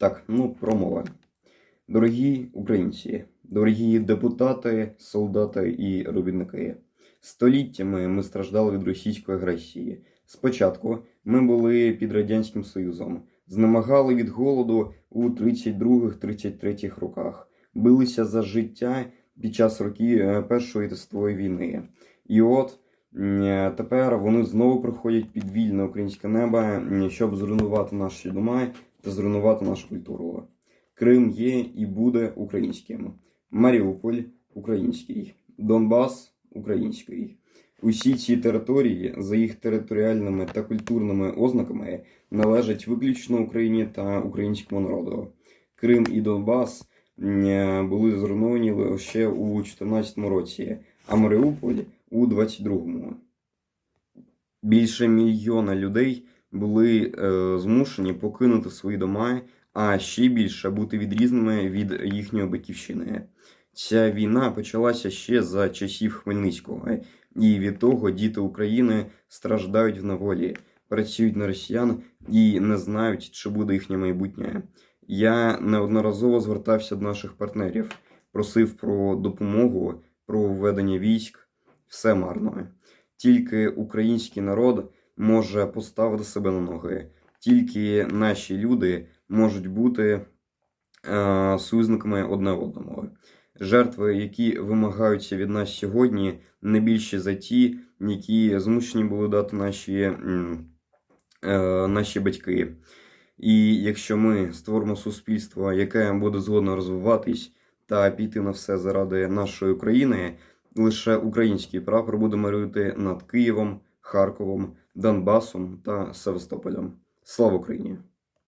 Так, ну, промова. Дорогі українці, дорогі депутати, солдати і робітники. Століттями ми страждали від російської агресії. Спочатку ми були під Радянським Союзом, знемагали від голоду у 32-33 роках, билися за життя під час років е, Першої світової війни. І от тепер вони знову приходять під вільне українське небо, щоб зруйнувати наші дома та зруйнувати нашу культуру. Крим є і буде українським. Маріуполь український, Донбас український. Усі ці території за їх територіальними та культурними ознаками належать виключно Україні та українському народу. Крим і Донбас м, були зруйновані лише у 2014 році, а Маріуполь у 22-му. Більше мільйона людей були е, змушені покинути свої дома, а ще більше бути відрізненими від їхньої батьківщини. Ця війна почалася ще за часів Хмельницького, і від того діти України страждають в неволі, працюють на росіян і не знають, чи буде їхнє майбутнє. Я неодноразово звертався до наших партнерів, просив про допомогу, про введення військ. Все марно. Тільки український народ може поставити себе на ноги. Тільки наші люди можуть бути е, союзниками одне одному. Жертви, які вимагаються від нас сьогодні, не більші за ті, які змушені були дати наші, е, наші батьки. І якщо ми створимо суспільство, яке буде згодно розвиватись та піти на все заради нашої України, лише український прапор буде малювати над Києвом, Харковом, Донбасом та Севастополем. Слава Україні!